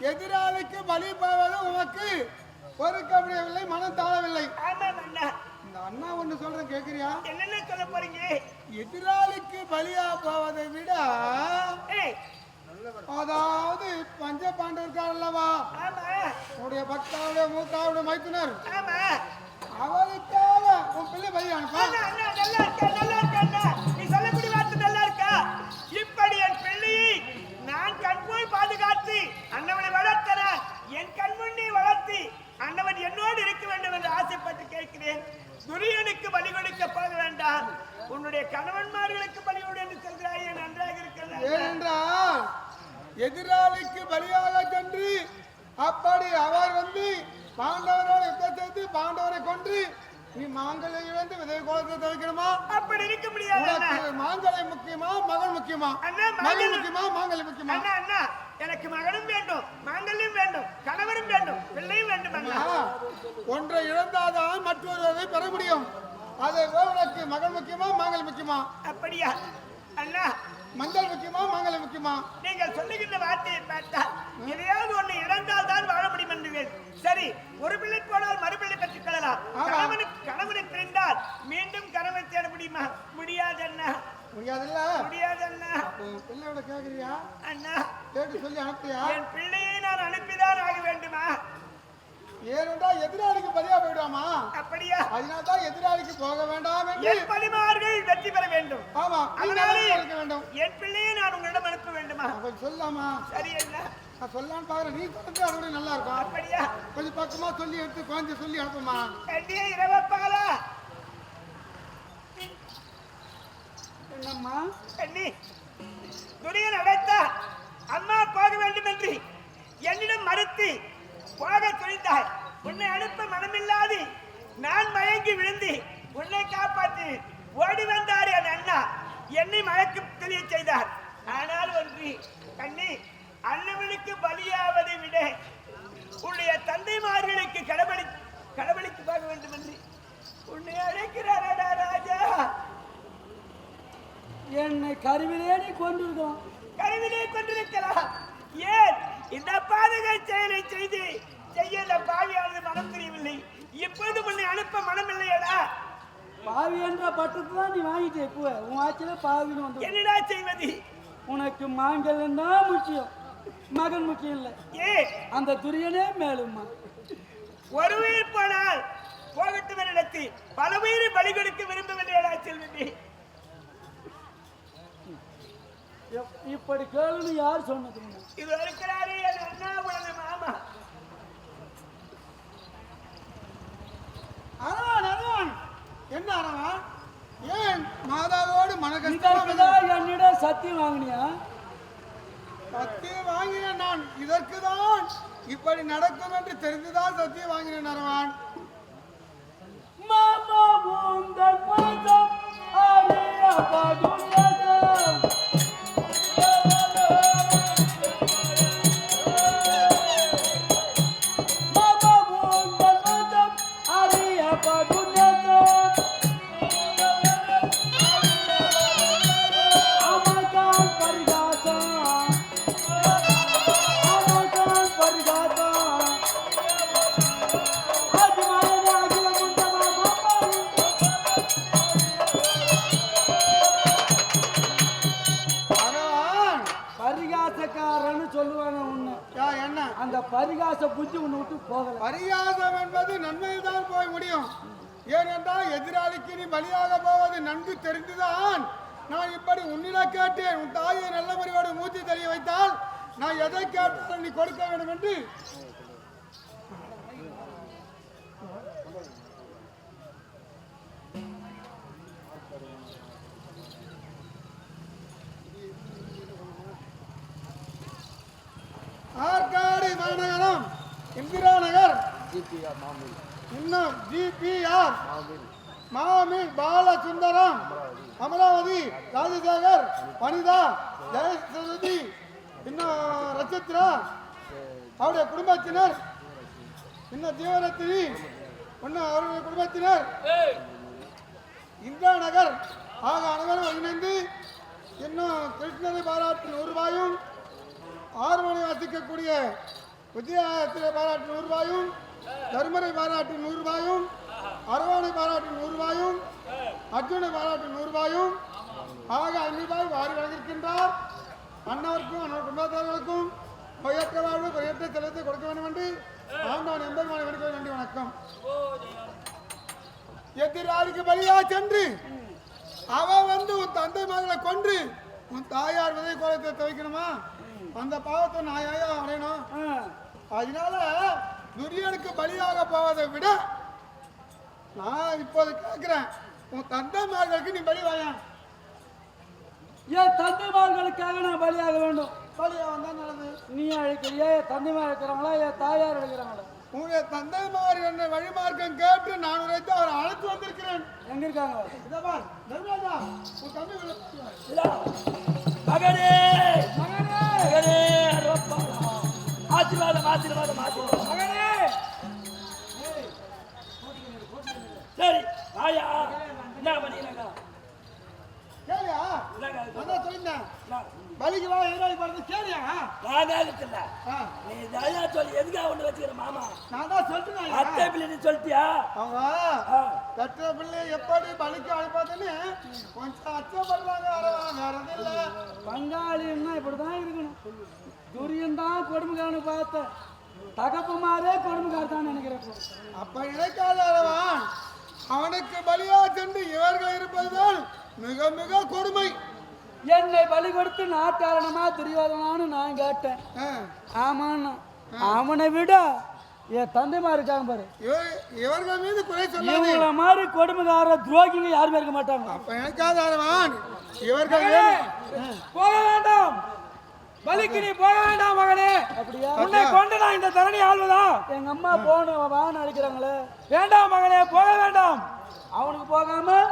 எதிராளிக்கு பலி போவது உனக்கு பொறுக்க முடியவில்லை மனம் தாழவில்லை இந்த அண்ணா ஒண்ணு சொல்றேன் கேக்குறியா? என்னென்ன சொல்ல போறீங்க? எதிராளிக்கு பலியா போவதை விட அதாவது பஞ்ச பாண்டவர்கள் அல்லவா? ஆமா. உன்னுடைய பக்தாவுடைய மூக்காவுடைய மைத்துனர். அவளுக்காக உன் பிள்ளை பலி அனுப்ப அப்படி அவர் வந்து பாண்டவரோடு யுத்தம் செய்து பாண்டவரை கொன்று நீ மாங்கலை இழந்து விதை கோலத்தை தவிக்கணுமா அப்படி இருக்க முடியாது மாங்கலை முக்கியமா மகன் முக்கியமா? மகன் முக்கியமா மாங்கலை முக்கியமா? அண்ணா அண்ணா எனக்கு மகனும் வேண்டும் மாங்கல்யம் வேண்டும் கணவரும் வேண்டும் பிள்ளையும் வேண்டும் அண்ணா. ஒன்றை இழந்தாதான் மற்றொருவரை பெற முடியும். அதை உனக்கு மகன் முக்கியமா மாங்கல் முக்கியமா? அப்படியா? அண்ணா மஞ்சள் முக்கியமா மாங்கலை முக்கியமா? நீங்கள் சொல்லுகின்ற வார்த்தையை பார்த்தா எதையாவது ஒண்ணு இழந்தால் தான் வாழ முடியும் என்றுவேன் சரி ஒரு பிள்ளை போனால் மறுபிள்ளை பெற்றுக் கொள்ளலாம். கணவனுக்கு கணவனை பிரிந்தால் மீண்டும் கணவன் தேட முடியுமா? முடியாது அண்ணா முடியாதுல்ல முடியாது அண்ணா பிள்ளையோட கேக்குறியா? அண்ணா. கேட்டு சொல்லி அனுப்பியா? என் பிள்ளையை நான் அனுப்பிதான் ஆக வேண்டுமா ஏனென்றா எதிராளிக்கு போயிடுவாமா அப்படியா? அதனால தான் எதிராளிக்கு போக வேண்டாம் என்று. என் வெற்றி பெற வேண்டும். ஆமா அதனாலே இருக்க வேண்டும். என் பிள்ளையை நான் உங்களிடம் அனுப்ப வேண்டுமா? கொஞ்சம் சொல்லாமா சரி நான் சொல்லலான்னு பாக்குறேன் நீ சொல்றது அதோட நல்லா இருக்கும் அப்படியா? கொஞ்சம் பக்கமா சொல்லி எடுத்து கொஞ்சம் சொல்லி அனுப்புமா? கண்டியே இரவப்பாலா. என்னம்மா? கண்ணி துணியன் அடைத்தா அம்மா போக வேண்டும் என்று என்னிடம் மறுத்து போக துணிந்தாய் உன்னை அனுப்ப மனமில்லாது நான் மயங்கி விழுந்து உன்னை காப்பாற்றி ஓடி வந்தார் என் அண்ணா. என்னை மயக்கு தெரிய செய்தார். ஆனால் ஒன்று கண்ணி அண்ணவனுக்கு பலியாவதை விட உன்னுடைய தந்தைமார்களுக்கு கடவுளி கடவுளுக்கு போக வேண்டும் என்று உன்னை அழைக்கிறாரடா ராஜா. என்னை கருவிலே நீ கொண்டிருக்கோம் கருவிலே கொண்டிருக்கலாம் ஏன்? இந்த பாதக செயலை செய்து செய்ய இந்த பாவியானது மனம் தெரியவில்லை. இப்போது உன்னை அனுப்ப மனம் இல்லையடா பாவி என்ற பட்டத்தை தான் நீ வாங்கிட்ட இப்போ. உன் ஆட்சியில பாவின்னு வந்து என்னடா செய்வது? உனக்கு மாங்கல்யம் தான் முக்கியம்? மகன் முக்கியம் இல்லை. ஏன் அந்த துரியனே மேலுமா ஒரு உயிர் போனால் போகட்டும் நடத்தி பல உயிரை பலி கொடுக்க விரும்பவில்லையடா செல்வி இப்படி கேளுன்னு யார் சொன்னது? இது இருக்கிறாரே என் அண்ணா உனது மாமா அரவன் அரவன் என்ன அரவன் ஏன் மாதாவோடு மன கஷ்டமா இதற்குதான் என்னிடம் சத்தியம் வாங்கினியா சத்தியம் வாங்கினேன் நான் இதற்கு தான் இப்படி நடக்கும் என்று தெரிந்துதான் சத்தியம் வாங்கினேன் அரவான் மாமா பாதம். பரிகாச புத்தி ஒன்று விட்டு போகல. பரிகாசம் என்பது நன்மையில் தான் போய் முடியும். ஏனென்றால் எதிராளிக்கு நீ பலியாக போவது நன்கு தெரிந்துதான் நான் இப்படி உன்னிட கேட்டேன். உன் தாயை நல்ல முறையோடு மூச்சு தெரிய வைத்தால் நான் எதை கேட்டாலும் நீ கொடுக்க வேண்டும் என்று மாநகரம் இந்திரா நகர். இன்னும் ஜிபிஆர். மாமில் பாலசுந்தரம். அமராவதி. ராஜசேகர் வனிதா ஜெயசரதி இன்னும் ரச்சித்ரா அவருடைய குடும்பத்தினர். இன்னும் ஜீவரத்தினி. இன்னும் அவருடைய குடும்பத்தினர். இந்திரா நகர் ஆக அனைவரும் இணைந்து இன்னும் கிருஷ்ணரை பாராட்டு நூறு ரூபாயும் ஆறு மணி வாசிக்கக்கூடிய வித்தியாசத்திலே பாராட்டு நூறு ரூபாயும் தருமரை பாராட்டு நூறு ரூபாயும் அரவானை பாராட்டு நூறு ரூபாயும் அர்ஜுனை பாராட்டு நூறு ரூபாயும் ஆக ஐநூறு ரூபாய் வாரி வழங்கியிருக்கின்றார். அண்ணவருக்கும் அண்ணன் குடும்பத்தார்களுக்கும் பொய்யற்ற வாழ்வு பொய்யற்ற செலத்தை கொடுக்க வேண்டும் என்று ஆண்டவன் எம்பெருமானை எடுக்க வேண்டிய வணக்கம். எதிராளிக்கு பலியா சென்று அவ வந்து உன் தந்தை மகளை கொன்று உன் தாயார் விதை கோலத்தை துவைக்கணுமா? அந்த பாவத்தை நான் ஏன் அடையணும். அதனால துரியனுக்கு பலியாக போவதை விட நான் இப்போது கேட்கிறேன் உன் தந்தை மகளுக்கு நீ பலி வாயா என் தந்தைமார்களுக்காக நான் பலியாக வேண்டும்? பலியா வந்தா நல்லது. நீ அழைக்கிறியா? என் தந்தைமார் இருக்கிறாங்களா? என் தாயார் அழைக்கிறாங்களா உங்களுடைய தந்தை மாறு என்ற வழிமார்க்கம் கேட்டு நான் உரைத்து அவரை அழைத்து வந்திருக்கிறேன். எங்க இருக்காங்க? இதோ பார், தர்மராஜா, உன் தம்பி. மகனே மகனே ஆசீர்வாதம் ஆசீர்வாதம் ஆசீர்வாதம். மகனே சரி ஆயா என்ன சொல்லியிருந்தேன் பலிக்கு வா எதிராளி பாருங்க கேளியா? நானே நீ தயா சொல்லி எதுக்காக ஒண்ணு வச்சுக்கிற மாமா? நான் தான் சொல்லிட்டேன் அத்தை பிள்ளை நீ சொல்லிட்டியா அவங்க கட்டுற பிள்ளை எப்படி பலிக்கு அழைப்பாதுன்னு கொஞ்சம் அச்சப்படுறாங்க. வேற வேற எதுவும் இல்லை. பங்காளின்னா இப்படிதான் இருக்கணும். துரியன் தான் கொடுமைக்காரனு பார்த்தேன் தகப்பமாரே கொடுமைக்காரத்தான் நினைக்கிறேன். அப்ப நினைக்காத அளவான். அவனுக்கு பலியா சென்று இவர்கள் இருப்பதுதான் மிக மிக கொடுமை. என்னை பலி கொடுத்து நாட்டாரணமா துரியோதனான்னு நான் கேட்டேன். ஆமாண்ணா. அவனை விட என் தந்தைமா இருக்காங்க பாரு. இவர்- இவர்கள் மீது குறை சொல்லாதே. இவங்கள மாதிரி கொடுமைக்கார துரோகிங்க யாருமே இருக்க மாட்டாங்க. அப்ப நினைக்காத அளவான் இவர்கள் போக வேண்டாம். பலிக்கு நீ போக வேண்டாம் மகனே. அப்படியா? உன்னை கொண்டு நான் இந்த தரணி ஆள்வதா? எங்க அம்மா போன வான்னு அடிக்கிறாங்களே. வேண்டாம் மகனே போக வேண்டாம். அவனுக்கு போகாம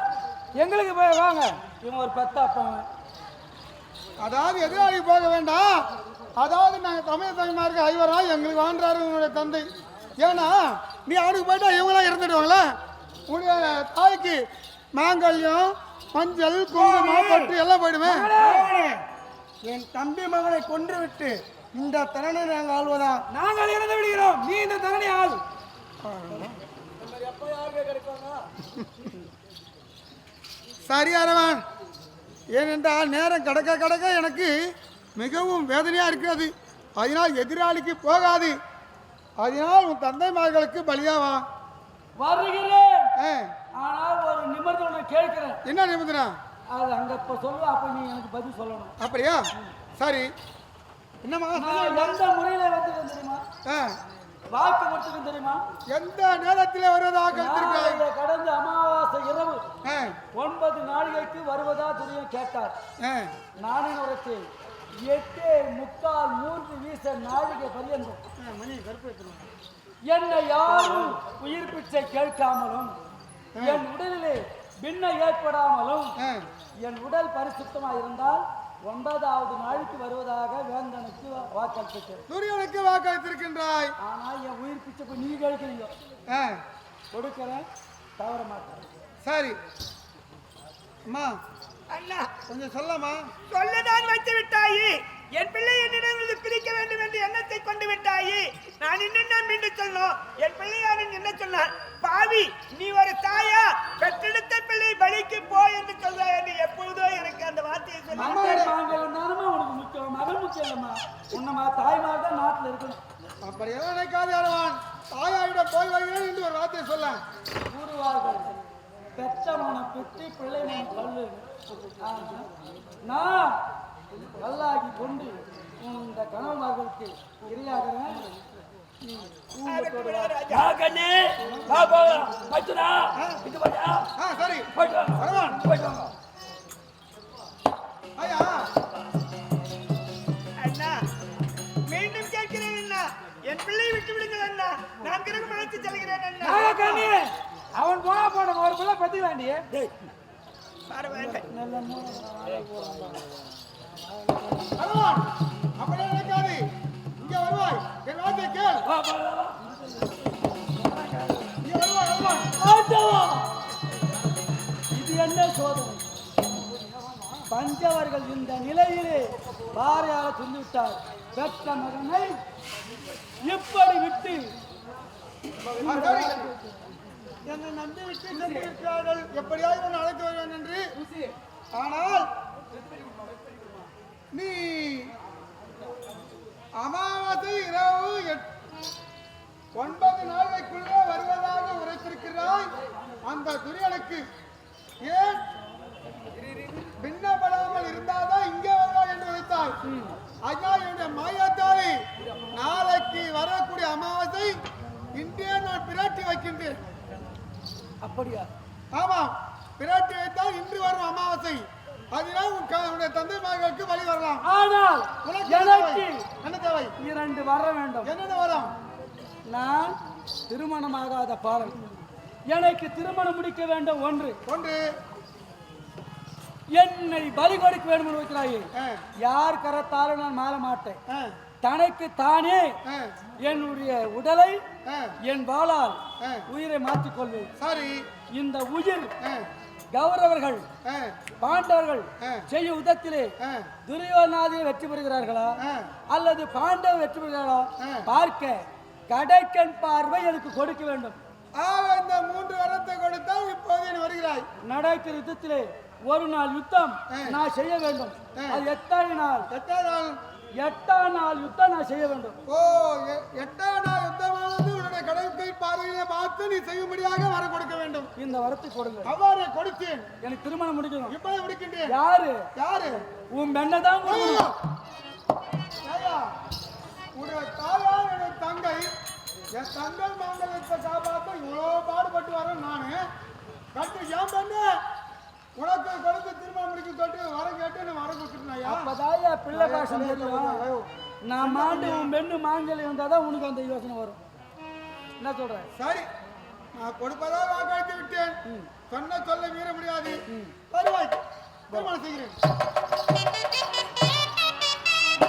எங்களுக்கு போய் வாங்க. இவன் ஒரு பெத்த அப்பவன் அதாவது எதிராளி போக வேண்டாம். அதாவது நாங்கள் தமிழ் தாய்மாருக்கு ஐவரா எங்களுக்கு வாழ்றாரு உன்னுடைய தந்தை. ஏன்னா நீ அவனுக்கு போயிட்டா இவங்களாம் இறந்துடுவாங்களா உன்னுடைய தாய்க்கு மாங்கல்யம் மஞ்சள் குங்குமம் பட்டு எல்லாம் போயிடுவேன் என் தம்பி மகனை கொன்று விட்டு இந்த திறனை நாங்கள் ஆள்வதா? நாங்கள் இறந்து விடுகிறோம். நீ இந்த தரணி ஆள். சரி அரவன். ஏனென்றால் நேரம் கடக்க கடக்க எனக்கு மிகவும் வேதனையாக இருக்கிறது. அதனால் எதிராளிக்கு போகாது. அதனால் உன் தந்தைமார்களுக்கு பலியாவா வருகிறேன். ஆனால் ஒரு நிமிர்ந்து கேட்கிறேன். என்ன நிமிந்தனா அது அங்க இப்ப சொல்லு அப்ப நீ எனக்கு பதில் சொல்லணும். அப்படியா? சரி. என்னம்மா? நான் எந்த முறையில வந்துருக்கேன் தெரியுமா? வாக்கு கொடுத்துருக்கேன் தெரியுமா? எந்த நேரத்தில் வருவதாக கடந்த அமாவாசை இரவு ஒன்பது நாளிகைக்கு வருவதா துரியம் கேட்டார். ஆ, நானே உரைத்தேன். எட்டே முக்கால் மூன்று வீச நாழிகை பரியந்தம். மணி கருப்பு. என்னை யாரும் உயிர் பிச்சை கேட்காமலும் என் உடலிலே பின்ன ஏற்படாமலும் என் உடல் பரிசுத்தமாக இருந்தால் ஒன்பதாவது நாளைக்கு வருவதாக வேந்தனுக்கு வாக்களித்தேன் துரியனுக்கு வாக்களித்திருக்கின்றாய். ஆனா என் உயிர் பிச்சை போய் நீ கேட்குறீங்க கொடுக்கிறேன் தவற மாட்டேன் சரி. அம்மா அண்ணா கொஞ்சம் சொல்லம்மா. சொல்லதான் வைத்து விட்டாயி. என் பிள்ளை என்னிடமிருந்து பிரிக்க வேண்டும் என்று எண்ணத்தை கொண்டு விட்டாயி. நான் என்ன மீண்டும் சொல்லணும் என் பிள்ளையாரின் என்ன சொன்னான் பாவி நீ ஒரு தாயா? பெற்றெடுத்த பிள்ளை பலிக்கு போ என்று சொல்வாய் என்று எப்பொழுதோ எனக்கு அந்த வார்த்தையை முக்கியம் மகன் முக்கியம் உன்னம்மா தாய்மார் தான் நாட்டில் இருக்கணும். அப்படியெல்லாம் நினைக்காது அரவான் தாயாரிடம் போய் வருகிறேன் என்று ஒரு வார்த்தை சொல்ல கூறுவார்கள். பெற்ற மனம் பெற்று பிள்ளை மனம் கல்லு. நான் கல்லாகி கொண்டு இந்த கணவன்மார்களுக்கு இரையாகிறேன். சரி. போயிட்டு போயிட்டு வாங்க ஐயா. அண்ணா மீண்டும் கேட்கிறேன் அண்ணா. என் பிள்ளையை விட்டு விடுங்கள் அண்ணா. நான் பிறகு மலைத்து செல்கிறேன் அவன் போனா போன ஒரு பிள்ளை பத்திக்கலாண்டி டேய். பரவாயில்லை அரவான் அப்படியே நினைக்காது இங்க வருவாய் என் வருவாய் இது என்ன சோதனை பஞ்சவர்கள் இந்த நிலையிலே பாறையாக சொல்லிவிட்டார் பெற்ற மகனை இப்படி விட்டு என்னை நம்பி விட்டு சென்றிருக்கிறார்கள் எப்படியாவது உன்னை அழைத்து வருவேன் என்று. ஆனால் நீ அமாவாசை இரவு ஒன்பது நாளைக்குள்ளே வருவதாக உரைத்திருக்கிறாய். அந்த துரியனுக்கு ஏன் பின்னப்படாமல் இருந்தாதான் இங்கே வருவாய் என்று உரைத்தாய் ஐயா என்னுடைய மாயாத்தாரி நாளைக்கு வரக்கூடிய அமாவாசை இன்றே நான் பிராட்டி வைக்கின்றேன். அப்படியா? ஆமாம். பிராட்டி வைத்தால் இன்று வரும் அமாவாசை. அதனால் உன்னுடைய தந்தை மகளுக்கு வழி வரலாம். ஆனால் எனக்கு? என்ன தேவை? இரண்டு வர வேண்டும். என்னென்ன வரும்? நான் திருமணமாகாத பாலன். எனக்கு திருமணம் முடிக்க வேண்டும் ஒன்று. ஒன்று. என்னை பலி கொடுக்க வேண்டும் என்று வைக்கிறாயே யார் கரத்தாலும் நான் மாற மாட்டேன். தனக்கு தானே என்னுடைய உடலை என் வாளால். உயிரை மாற்றிக் கொள்வேன் சரி. இந்த உயிர் கௌரவர்கள் பாண்டவர்கள் யுத்தத்திலே ஆ, துரியோதனாதிகள் வெற்றி பெறுகிறார்களா. அல்லது பாண்டவர் வெற்றி பெறுகிறார்களா. பார்க்க கடைக்கண் பார்வை எனக்கு கொடுக்க வேண்டும். இந்த மூன்று வரத்தை கொடுத்தால் இப்போது வருகிறாய். நடக்கிற யுத்தத்திலே ஒரு நாள் யுத்தம். நான் செய்ய வேண்டும். அது எத்தனை நாள்? எட்டாம் நாள்? எட்டாம் நாள் யுத்தம் நான் செய்ய வேண்டும். ஓ எட்டாம் நாள் யுத்தமானது உன்னுடைய கடற்கை பார்வையில பார்த்து நீ செய்யும்படியாக வர கொடுக்க வேண்டும். இந்த வரத்தை கொடுங்க. அவ்வாறு கொடுத்தேன். எனக்கு திருமணம் முடிக்கணும். இப்போது முடிக்கின்றேன். யாரு? யாரு? உன் பெண்ணை தான் உன்னுடைய தாயார் தங்கை. என் தங்கை மாங்கலத்தை காப்பாற்ற இவ்வளோ பாடுபட்டு வரேன் நானு. உனக்கு கொடுத்து திருமணம் முடிக்க சொல்லிட்டு வர கேட்டு நான் வர கொடுத்துட்டேன் அப்பதான் பிள்ளை தெரியும் நான் மாண்டு உன் பெண்ணு மாங்கல் இருந்தால் தான் உனக்கு அந்த யோசனை வரும். என்ன சொல்ற? சரி நான் கொடுப்பதா வாக்களித்து விட்டேன். சொன்ன சொல்ல மீற முடியாது. வருவாய் திருமணம் செய்கிறேன்.